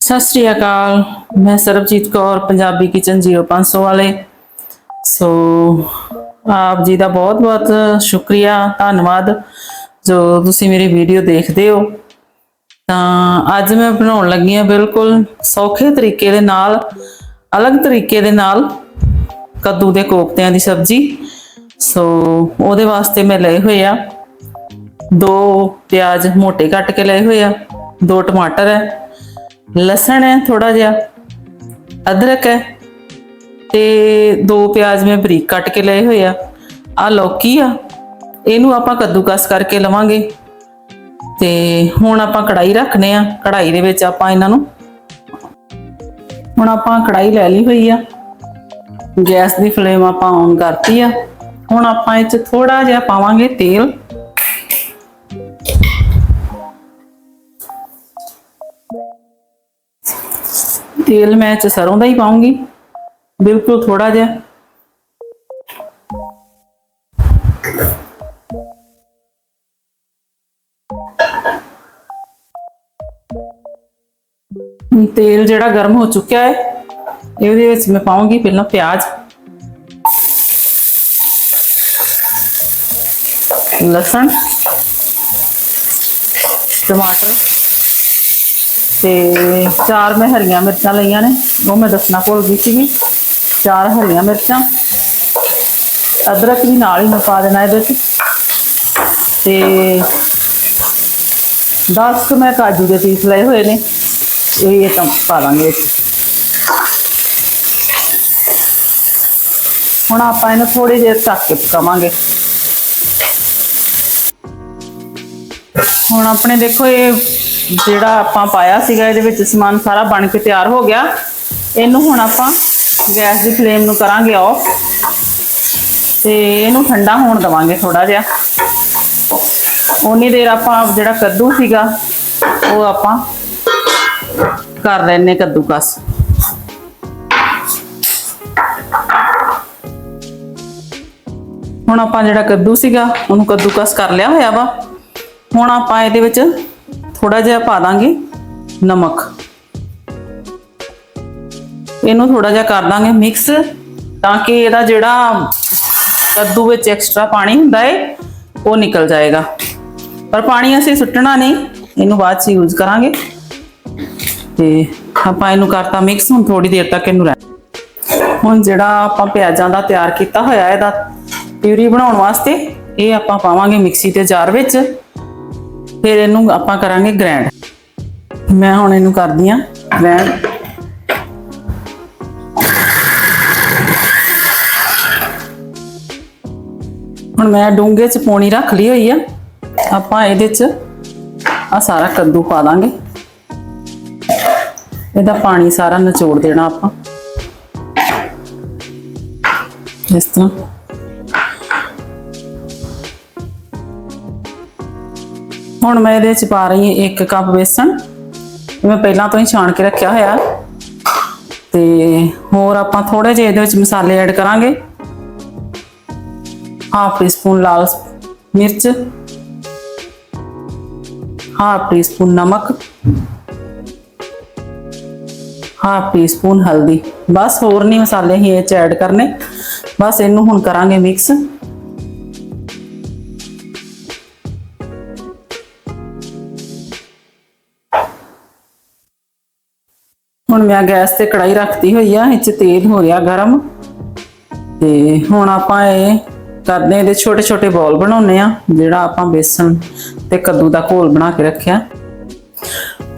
ਸਤਿ ਸ਼੍ਰੀ ਅਕਾਲ। ਮੈਂ ਸਰਬਜੀਤ ਕੌਰ, ਪੰਜਾਬੀ ਕਿਚਨ 0500 ਵਾਲੇ। ਸੋ, ਆਪ ਜੀ ਦਾ ਬਹੁਤ ਬਹੁਤ ਸ਼ੁਕਰੀਆ, ਧੰਨਵਾਦ। ਜੋ ਤੁਸੀਂ ਮੇਰੀ ਵੀਡੀਓ ਦੇਖਦੇ ਹੋ। ਤਾਂ ਅੱਜ ਮੈਂ ਬਣਾਉਣ ਲੱਗੀ ਹਾਂ ਬਿਲਕੁਲ ਸੌਖੇ ਤਰੀਕੇ ਦੇ ਨਾਲ, ਅਲੱਗ ਤਰੀਕੇ ਦੇ ਨਾਲ ਕੱਦੂ ਦੇ ਕੋਫਤਿਆਂ ਦੀ ਸਬਜ਼ੀ। ਸੋ, ਉਹਦੇ ਵਾਸਤੇ ਮੈਂ ਲਏ ਹੋਏ ਆ ਦੋ ਪਿਆਜ਼ ਮੋਟੇ ਕੱਟ ਕੇ ਲਏ ਹੋਏ ਆ। ਦੋ ਟਮਾਟਰ ਹੈ, ਲਸਣ ਹੈ ਥੋੜਾ ਜਿਹਾ, ਅਦਰਕ ਹੈ ਤੇ ਦੋ ਪਿਆਜ਼ ਮੈਂ ਬਰੀਕ ਕੱਟ ਕੇ ਲਏ ਹੋਏ ਆ। ਆ ਲੌਕੀ ਆ, ਇਹਨੂੰ ਆਪਾਂ ਕੱਦੂਕਸ ਕਰਕੇ ਲਵਾਂਗੇ। ਤੇ ਹੁਣ ਆਪਾਂ ਕੜਾਈ ਰੱਖਨੇ ਆ ਕੜਾਈ ਦੇ ਵਿੱਚ ਆਪਾਂ ਇਹਨਾਂ ਨੂੰ ਹੁਣ ਆਪਾਂ ਕੜਾਈ ਲੈ ਲਈ ਹੋਈ ਆ। ਗੈਸ ਦੀ ਫਲੇਮ ਆਪਾਂ ਔਨ ਕਰਤੀ ਆ। ਹੁਣ ਆਪਾਂ ਇਹ ਚ ਥੋੜਾ ਜਿਹਾ ਪਾਵਾਂਗੇ ਤੇਲ। ਤੇਲ ਮੈਂ ਇਹ ਚ ਸਰੋਂ ਦਾ ਹੀ ਪਾਉਂਗੀ। ਬਿਲਕੁਲ ਥੋੜਾ ਜਿਹਾ। ਤੇਲ ਜਿਹੜਾ ਗਰਮ ਹੋ ਚੁੱਕਿਆ ਹੈ, ਇਹਦੇ ਵਿੱਚ ਮੈਂ ਪਾਉਂਗੀ ਪਹਿਲਾਂ ਪਿਆਜ਼। ਲਸਣ। ਟਮਾਟਰ। ਤੇ ਚਾਰ ਮੈਂ ਹਰੀਆਂ ਮਿਰਚਾਂ ਲਈਆਂ ਨੇ, ਉਹ ਮੈਂ ਦੱਸਣਾ ਭੁੱਲ ਗਈ ਸੀਗੀ। ਚਾਰ ਹਰੀਆਂ ਮਿਰਚਾਂ, ਅਦਰਕ ਵੀ ਨਾਲ ਹੀ ਮੈਂ ਪਾ ਦੇਣਾ ਇਹਦੇ ਵਿੱਚ ਤੇ 10 ਕੁ ਮੈਂ ਕਾਜੂ ਦੇ ਪੀਸ ਲਏ ਹੋਏ ਨੇ, ਇਹ ਤਾਂ ਪਾ ਦਾਂਗੇ ਵਿੱਚ ਹੁਣ ਆਪਾਂ ਇਹਨੂੰ ਥੋੜੀ ਦੇਰ ਢੱਕ ਕੇ ਪਕਾਵਾਂਗੇ। ਹੁਣ ਆਪਣੇ ਦੇਖੋ ਇਹ ਜਿਹੜਾ ਆਪਾਂ ਪਾਇਆ ਸੀਗਾ, ਇਹਦੇ ਵਿੱਚ ਸਮਾਨ ਸਾਰਾ ਬਣ ਕੇ ਤਿਆਰ ਹੋ ਗਿਆ। ਇਹਨੂੰ ਹੁਣ ਆਪਾਂ ਗੈਸ ਦੀ ਫਲੇਮ ਨੂੰ ਕਰਾਂਗੇ ਆਫ ਤੇ ਇਹਨੂੰ ਠੰਡਾ ਹੋਣ ਦਵਾਂਗੇ ਥੋੜਾ ਜਿਹਾ। ਉਨੀ ਦੇਰ ਆਪਾਂ ਜਿਹੜਾ ਕੱਦੂ ਸੀਗਾ, ਉਹ ਆਪਾਂ ਕਰ ਲੈਣੇ ਕੱਦੂਕਸ। ਹੁਣ ਆਪਾਂ ਜਿਹੜਾ ਕੱਦੂ ਸੀਗਾ, ਉਹਨੂੰ ਕੱਦੂ ਕਸ ਕਰ ਲਿਆ ਹੋਇਆ ਵਾ। ਹੁਣ ਆਪਾਂ ਇਹਦੇ ਵਿੱਚ ਥੋੜਾ ਜਿਹਾ ਪਾ ਦਾਂਗੇ ਨਮਕ। ਇਹਨੂੰ ਥੋੜਾ ਜਿਹਾ ਕਰ ਦਾਂਗੇ ਮਿਕਸ ਤਾਂ ਕਿ ਇਹਦਾ ਜਿਹੜਾ ਕੱਦੂ ਵਿੱਚ ਐਕਸਟਰਾ ਪਾਣੀ ਹੁੰਦਾ ਹੈ ਉਹ ਨਿਕਲ ਜਾਏਗਾ। ਪਰ ਪਾਣੀ ਅਸੀਂ ਸੁੱਟਣਾ ਨਹੀਂ, ਇਹਨੂੰ ਬਾਅਦ ਚ ਯੂਜ਼ ਕਰਾਂਗੇ। ਤੇ ਆਪਾਂ ਇਹਨੂੰ ਕਰਤਾ ਮਿਕਸ ਹੁਣ ਥੋੜੀ ਦੇਰ ਤੱਕ ਇਹਨੂੰ ਰਹਿ ਹੁਣ ਜਿਹੜਾ ਆਪਾਂ ਪਿਆਜ਼ਾਂ ਦਾ ਤਿਆਰ ਕੀਤਾ ਹੋਇਆ, ਇਹਦਾ ਪਿਊਰੀ ਬਣਾਉਣ ਵਾਸਤੇ ਇਹ ਆਪਾਂ ਪਾਵਾਂਗੇ ਮਿਕਸੀ ਦੇ ਜਾਰ ਵਿੱਚ। ਫਿਰ ਇਹਨੂੰ ਆਪਾਂ ਕਰਾਂਗੇ ਗ੍ਰੈਂਡ ਮੈਂ ਹੁਣ ਇਹਨੂੰ ਕਰਦੀ ਆ ਗ੍ਰੈਂਡ ਹੁਣ ਮੈਂ ਡੂੰਘੇ ਚ ਪੌਣੀ ਰੱਖ ਲਈ ਹੋਈ ਆ। ਆਪਾਂ ਇਹਦੇ ਚ ਆ ਸਾਰਾ ਕੱਦੂ ਪਾ ਦਾਂਗੇ। ਇਹਦਾ ਪਾਣੀ ਸਾਰਾ ਨਿਚੋੜ ਦੇਣਾ ਆਪਾਂ। ਇਸ ਤਰ੍ਹਾਂ। ਹੁਣ ਮੈਂ ਇਹਦੇ ਚ ਪਾ ਰਹੀ ਹਾਂ 1 ਕੱਪ ਬੇਸਣ। ਇਹ ਮੈਂ ਪਹਿਲਾਂ ਤੋਂ ਹੀ ਛਾਣ ਕੇ ਰੱਖਿਆ ਹੋਇਆ। ਤੇ ਹੋਰ ਆਪਾਂ ਥੋੜੇ ਜਿਹੇ ਇਹਦੇ ਵਿੱਚ ਮਸਾਲੇ ਐਡ ਕਰਾਂਗੇ। ਹਾਫ ਟੀਸਪੂਨ ਲਾਲ ਮਿਰਚ। ਹਾਫ ਟੀਸਪੂਨ ਨਮਕ। ਹਾਫ ਟੀਸਪੂਨ ਹਲਦੀ। ਬਸ ਹੋਰ ਨਹੀਂ ਮਸਾਲੇ ਹੀ ਇਹ ਚ ਐਡ ਕਰਨੇ। ਬਸ ਇਹਨੂੰ ਹੁਣ ਕਰਾਂਗੇ ਮਿਕਸ। ਹੁਣ ਮੈਂ ਗੈਸ ਤੇ ਕੜਾਈ ਰੱਖਤੀ ਹੋਈ ਆ ਇਹ ਚ ਤੇਲ ਹੋ ਰਿਹਾ ਗਰਮ। ਤੇ ਹੁਣ ਆਪਾਂ ਇਹ ਕਰਦੇ ਇਹਦੇ ਛੋਟੇ ਛੋਟੇ ਬੋਲ ਬਣਾਉਨੇ ਆ ਜਿਹੜਾ ਆਪਾਂ ਬੇਸਣ ਤੇ ਕੱਦੂ ਦਾ ਘੋਲ ਬਣਾ ਕੇ ਰੱਖਿਆ।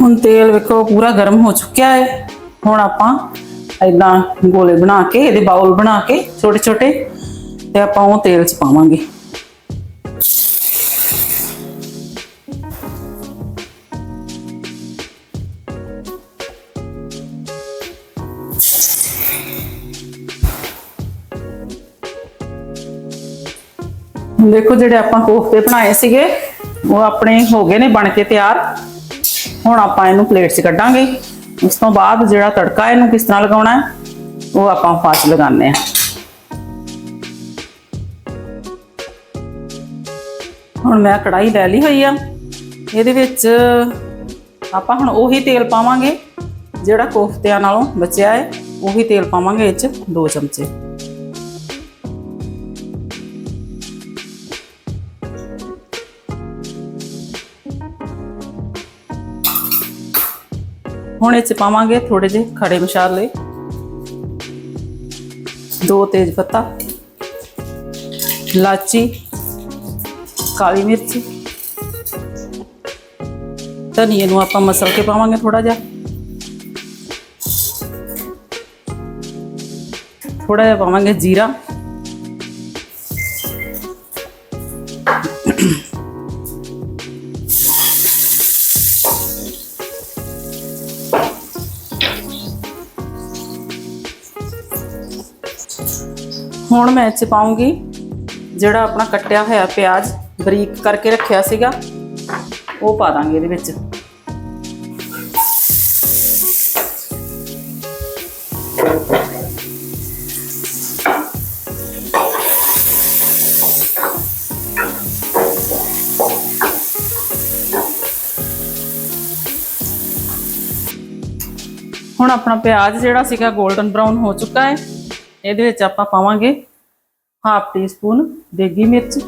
ਹੁਣ ਤੇਲ ਵੇਖੋ, ਪੂਰਾ ਗਰਮ ਹੋ ਚੁੱਕਿਆ ਹੈ। ਹੁਣ ਆਪਾਂ ਇਦਾਂ ਗੋਲੇ ਬਣਾ ਕੇ, ਇਹਦੇ ਬਾਉਲ ਬਣਾ ਕੇ ਛੋਟੇ ਛੋਟੇ ਤੇ ਆਪਾਂ ਉਹ ਤੇਲ ਚ ਪਾਵਾਂਗੇ। ਦੇਖੋ ਜਿਹੜੇ ਆਪਾਂ ਕੋਫਤੇ ਬਣਾਏ ਸੀਗੇ, ਉਹ ਆਪਣੇ ਹੋ ਗਏ ਨੇ, ਬਣ ਕੇ ਤਿਆਰ। ਹੁਣ ਆਪਾਂ ਇਹਨੂੰ ਪਲੇਟ 'ਚ ਕੱਢਾਂਗੇ। ਉਸ ਤੋਂ ਬਾਅਦ ਜਿਹੜਾ ਤੜਕਾ ਇਹਨੂੰ ਕਿਸ ਤਰ੍ਹਾਂ ਲਗਾਉਣਾ ਹੈ, ਉਹ ਆਪਾਂ ਬਾਅਦ ਲਗਾਉਂਦੇ ਆ ਹੁਣ ਮੈਂ ਕੜਾਈ ਲੈ ਲਈ ਹੋਈ ਆ। ਇਹਦੇ ਵਿੱਚ ਆਪਾਂ ਹੁਣ ਉਹੀ ਤੇਲ ਪਾਵਾਂਗੇ। ਜਿਹੜਾ ਕੋਫਤਿਆਂ ਨਾਲੋਂ ਬਚਿਆ ਹੈ, ਉਹੀ ਤੇਲ ਪਾਵਾਂਗੇ ਇਹ 'ਚ 2 ਚਮਚੇ। ਹੁਣ ਇਹ 'ਚ ਪਾਵਾਂਗੇ ਥੋੜੇ ਜਿਹੇ ਖੜੇ ਮਸਾਲੇ। ਦੋ ਤੇਜ ਪੱਤਾ। ਲਾਚੀ ਕਾਲੀ ਮਿਰਚ। ਧਨੀਏ ਨੂੰ ਆਪਾਂ ਮਸਲ ਕੇ ਪਾਵਾਂਗੇ ਥੋੜਾ ਜਿਹਾ। ਥੋੜਾ ਜਿਹਾ ਪਾਵਾਂਗੇ ਜੀਰਾ। ਹੁਣ ਮੈਂ ਇਹ 'ਚ ਪਾਉਂਗੀ ਜਿਹੜਾ ਆਪਣਾ ਕੱਟਿਆ ਹੋਇਆ ਪਿਆਜ਼ ਬਰੀਕ ਕਰਕੇ ਰੱਖਿਆ ਸੀਗਾ, ਉਹ ਪਾ ਦਾਂਗੇ ਇਹਦੇ ਵਿੱਚ। ਹੁਣ ਆਪਣਾ ਪਿਆਜ਼ ਜਿਹੜਾ ਸੀਗਾ 골ਡਨ ਬ੍ਰਾਊਨ ਹੋ ਚੁੱਕਾ ਹੈ। ਇਹਦੇ ਵਿੱਚ ਆਪਾਂ ਪਾਵਾਂਗੇ ਹਾਫ ਟੀ ਸਪੂਨ ਦੇਗੀ ਮਿਰਚ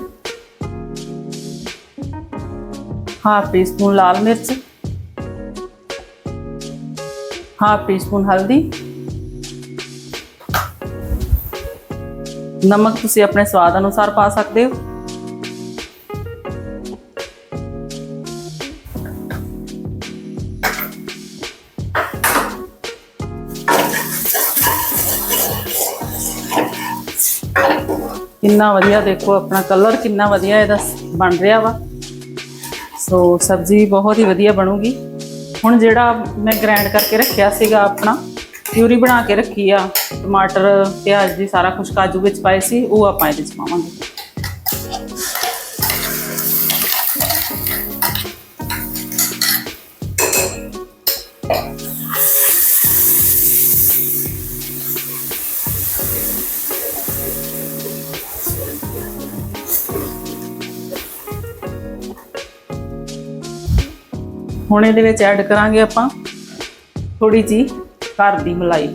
ਹਾਫ ਟੀ ਲਾਲ ਮਿਰਚ ਹਾਫ ਟੀਸਪੂਨ ਹਲਦੀ। ਨਮਕ ਤੁਸੀਂ ਆਪਣੇ ਸਵਾਦ ਅਨੁਸਾਰ ਪਾ ਸਕਦੇ ਹੋ। ਕਿੰਨਾ ਵਧੀਆ ਦੇਖੋ, ਆਪਣਾ ਕਲਰ ਕਿੰਨਾ ਵਧੀਆ ਇਹਦਾ ਬਣ ਰਿਹਾ ਵਾ। ਸੋ ਸਬਜ਼ੀ ਬਹੁਤ ਹੀ ਵਧੀਆ ਬਣੂਗੀ। ਹੁਣ ਜਿਹੜਾ ਮੈਂ ਗ੍ਰਾਈਂਡ ਕਰਕੇ ਰੱਖਿਆ ਸੀਗਾ ਆਪਣਾ, ਪਿਊਰੀ ਬਣਾ ਕੇ ਰੱਖੀ ਆ, ਟਮਾਟਰ, ਪਿਆਜ਼ ਦੀ ਸਾਰਾ ਕੁਝ ਕਾਜੂ ਵਿੱਚ ਪਾਏ ਸੀ, ਉਹ ਆਪਾਂ ਇਹਦੇ 'ਚ ਪਾਵਾਂਗੇ। ਹੁਣ ਇਹਦੇ ਵਿੱਚ ਐਡ ਕਰਾਂਗੇ ਆਪਾਂ ਥੋੜੀ ਜੀ ਘਰ ਦੀ ਮਲਾਈ।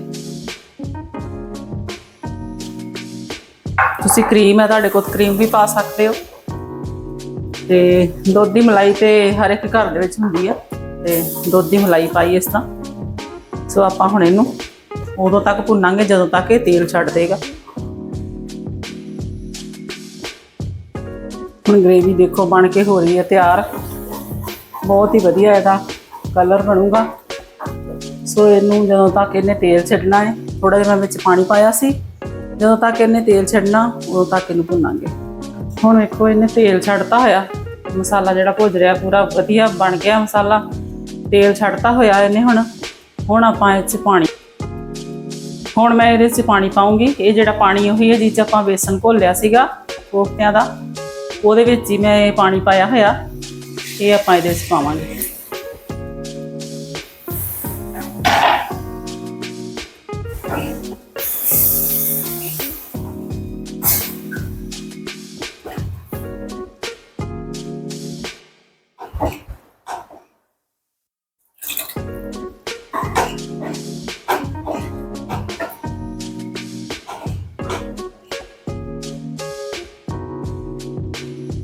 ਤੁਸੀਂ ਕਰੀਮ ਹੈ, ਤੁਹਾਡੇ ਕੋਲ ਕਰੀਮ ਵੀ ਪਾ ਸਕਦੇ ਹੋ। ਤੇ ਦੁੱਧ ਦੀ ਮਲਾਈ ਤੇ ਹਰ ਇੱਕ ਘਰ ਦੇ ਵਿੱਚ ਹੁੰਦੀ ਆ। ਤੇ ਦੁੱਧ ਦੀ ਮਲਾਈ ਪਾਈ ਇਸ ਤਰ੍ਹਾਂ। ਸੋ ਆਪਾਂ ਹੁਣ ਇਹਨੂੰ ਉਦੋਂ ਤੱਕ ਭੁੰਨਾਂਗੇ, ਜਦੋਂ ਤੱਕ ਇਹ ਤੇਲ ਛੱਡ ਦੇਗਾ। ਹੁਣ ਗ੍ਰੇਵੀ ਦੇਖੋ ਬਣ ਕੇ ਹੋ ਰਹੀ ਹੈ ਤਿਆਰ। ਬਹੁਤ ਹੀ ਵਧੀਆ ਇਹਦਾ ਕਲਰ ਬਣੂਗਾ। ਸੋ ਇਹਨੂੰ ਜਦੋਂ ਤੱਕ ਇਹਨੇ ਤੇਲ ਛੱਡਣਾ ਹੈ ਥੋੜਾ ਜਿਹਾ ਮੈਂ ਵਿੱਚ ਪਾਣੀ ਪਾਇਆ ਸੀ। ਜਦੋਂ ਤੱਕ ਇਹਨੇ ਤੇਲ ਛੱਡਣਾ, ਉਦੋਂ ਤੱਕ ਇਹਨੂੰ ਭੁੰਨਾਂਗੇ। ਹੁਣ ਵੇਖੋ ਇਹਨੇ ਤੇਲ ਛੱਡਤਾ ਹੋਇਆ। ਮਸਾਲਾ ਜਿਹੜਾ ਭੁੱਜ ਰਿਹਾ, ਪੂਰਾ ਵਧੀਆ ਬਣ ਗਿਆ ਮਸਾਲਾ। ਤੇਲ ਛੱਡਤਾ ਹੋਇਆ ਇਹਨੇ ਹੁਣ। ਹੁਣ ਆਪਾਂ ਇਹ 'ਚ ਪਾਣੀ ਹੁਣ ਮੈਂ ਇਹਦੇ 'ਚ ਪਾਣੀ ਪਾਉਂਗੀ। ਇਹ ਜਿਹੜਾ ਪਾਣੀ ਉਹੀ ਹੈ ਜਿਸ 'ਚ ਆਪਾਂ ਬੇਸਨ ਘੋਲਿਆ ਸੀਗਾ ਕੋਫਤਿਆਂ ਦਾ। ਉਹਦੇ ਵਿੱਚ ਹੀ ਮੈਂ ਇਹ ਪਾਣੀ ਪਾਇਆ ਹੋਇਆ। ਇਹ ਆਪਾਂ ਇਹਦੇ ਵਿੱਚ ਪਾਵਾਂਗੇ।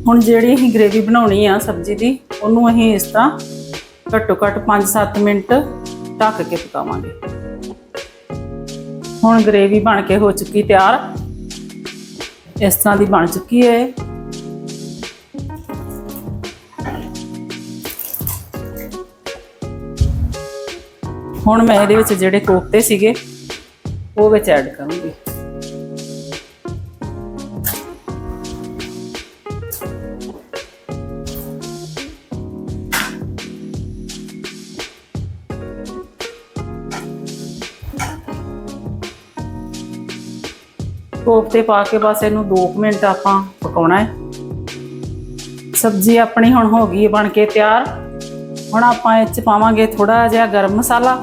ਹੁਣ ਜਿਹੜੀ ਅਸੀਂ ਗ੍ਰੇਵੀ ਬਣਾਉਣੀ ਆ ਸਬਜ਼ੀ ਦੀ, ਉਹਨੂੰ ਅਸੀਂ ਇਸ ਤਰ੍ਹਾਂ ਘੱਟੋ ਘੱਟ 5-7 ਮਿੰਟ ਢੱਕ ਕੇ ਪਕਾਵਾਂਗੇ। ਹੁਣ ਗ੍ਰੇਵੀ ਬਣ ਕੇ ਹੋ ਚੁੱਕੀ ਤਿਆਰ। ਇਸ ਤਰ੍ਹਾਂ ਦੀ ਬਣ ਚੁੱਕੀ ਹੈ ਇਹ। ਹੁਣ ਮੈਂ ਇਹਦੇ ਵਿੱਚ ਜਿਹੜੇ ਕੋਫਤੇ ਸੀਗੇ, ਉਹ ਵਿੱਚ ਐਡ ਕਰੂੰਗੀ। ਕੋਫਤੇ ਪਾ ਕੇ ਬਸ ਇਹਨੂੰ 2 ਮਿੰਟ ਆਪਾਂ ਪਕਾਉਣਾ ਹੈ। ਸਬਜ਼ੀ ਆਪਣੀ ਹੁਣ ਹੋ ਗਈ ਬਣ ਕੇ ਤਿਆਰ। ਹੁਣ ਆਪਾਂ ਇਹ ਚ ਪਾਵਾਂਗੇ ਥੋੜਾ ਜਿਹਾ ਗਰਮ ਮਸਾਲਾ।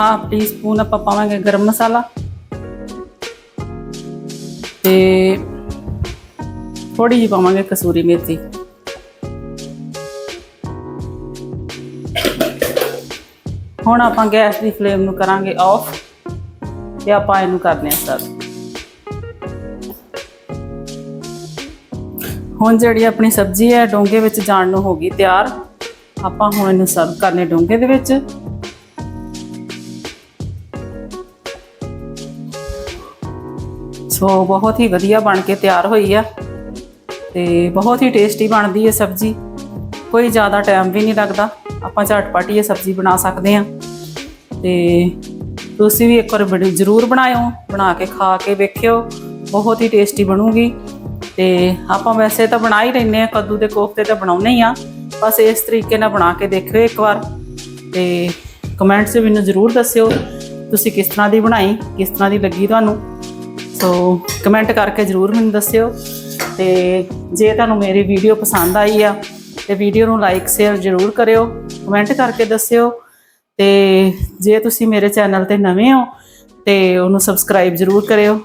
ਹਾਫ ਟੀਸਪੂਨ ਆਪਾਂ ਪਾਵਾਂਗੇ ਗਰਮ ਮਸਾਲਾ। ਤੇ ਥੋੜੀ ਜਿਹੀ ਪਾਵਾਂਗੇ ਕਸੂਰੀ ਮੇਥੀ। ਹੁਣ ਆਪਾਂ ਗੈਸ ਦੀ ਫਲੇਮ ਨੂੰ ਕਰਾਂਗੇ ਆਫ ਤੇ ਆਪਾਂ ਇਹਨੂੰ ਕਰਦੇ ਹਾਂ ਸਰਵ ਹੁਣ ਜਿਹੜੀ ਆਪਣੀ ਸਬਜ਼ੀ ਹੈ, ਡੋਂਗੇ ਵਿੱਚ ਜਾਣ ਨੂੰ ਹੋ ਗਈ ਤਿਆਰ। ਆਪਾਂ ਹੁਣ ਇਹਨੂੰ ਸਰਵ ਕਰਨੇ ਡੋਂਗੇ ਦੇ ਵਿੱਚ। ਸੋ ਬਹੁਤ ਹੀ ਵਧੀਆ ਬਣ ਕੇ ਤਿਆਰ ਹੋਈ ਆ ਤੇ ਬਹੁਤ ਹੀ ਟੇਸਟੀ ਬਣਦੀ ਹੈ ਸਬਜ਼ੀ। ਕੋਈ ਜ਼ਿਆਦਾ ਟਾਈਮ ਵੀ ਨਹੀਂ ਲੱਗਦਾ। ਆਪਾਂ ਝਟਪਟ ਹੀ ਇਹ ਸਬਜ਼ੀ ਬਣਾ ਸਕਦੇ ਆ ਤੇ ਤੁਸੀਂ ਵੀ ਇੱਕ ਵਾਰ ਬੜੀ ਜ਼ਰੂਰ ਬਣਾਇਓ, ਬਣਾ ਕੇ ਖਾ ਕੇ ਵੇਖਿਓ, ਬਹੁਤ ਹੀ ਟੇਸਟੀ ਬਣੂਗੀ। ਤੇ ਆਪਾਂ ਵੈਸੇ ਤਾਂ ਬਣਾ ਹੀ ਲੈਂਦੇ ਆ ਕੱਦੂ ਦੇ ਕੋਫਤੇ ਤਾਂ ਬਣਾਉਨੇ ਹੀ ਆ ਬਸ ਇਸ ਤਰੀਕੇ ਨਾਲ ਬਣਾ ਕੇ ਦੇਖਿਓ ਇੱਕ ਵਾਰ। ਤੇ ਕਮੈਂਟਸ 'ਚ ਮੈਨੂੰ ਜ਼ਰੂਰ ਦੱਸਿਓ, ਤੁਸੀਂ ਕਿਸ ਤਰ੍ਹਾਂ ਦੀ ਬਣਾਈ, ਕਿਸ ਤਰ੍ਹਾਂ ਦੀ ਲੱਗੀ ਤੁਹਾਨੂੰ। ਸੋ ਕਮੈਂਟ ਕਰਕੇ ਜ਼ਰੂਰ ਮੈਨੂੰ ਦੱਸਿਓ। ਤੇ ਜੇ ਤੁਹਾਨੂੰ ਮੇਰੀ ਵੀਡੀਓ ਪਸੰਦ ਆਈ ਆ, ਤੇ ਵੀਡੀਓ ਨੂੰ ਲਾਈਕ ਸ਼ੇਅਰ ਜ਼ਰੂਰ ਕਰਿਓ। ਕਮੈਂਟ ਕਰਕੇ ਦੱਸਿਓ ਤੇ ਜੇ ਤੁਸੀਂ ਮੇਰੇ ਚੈਨਲ ਤੇ ਨਵੇਂ ਹੋ ਤੇ ਉਹਨੂੰ ਸਬਸਕ੍ਰਾਈਬ ਜ਼ਰੂਰ ਕਰਿਓ।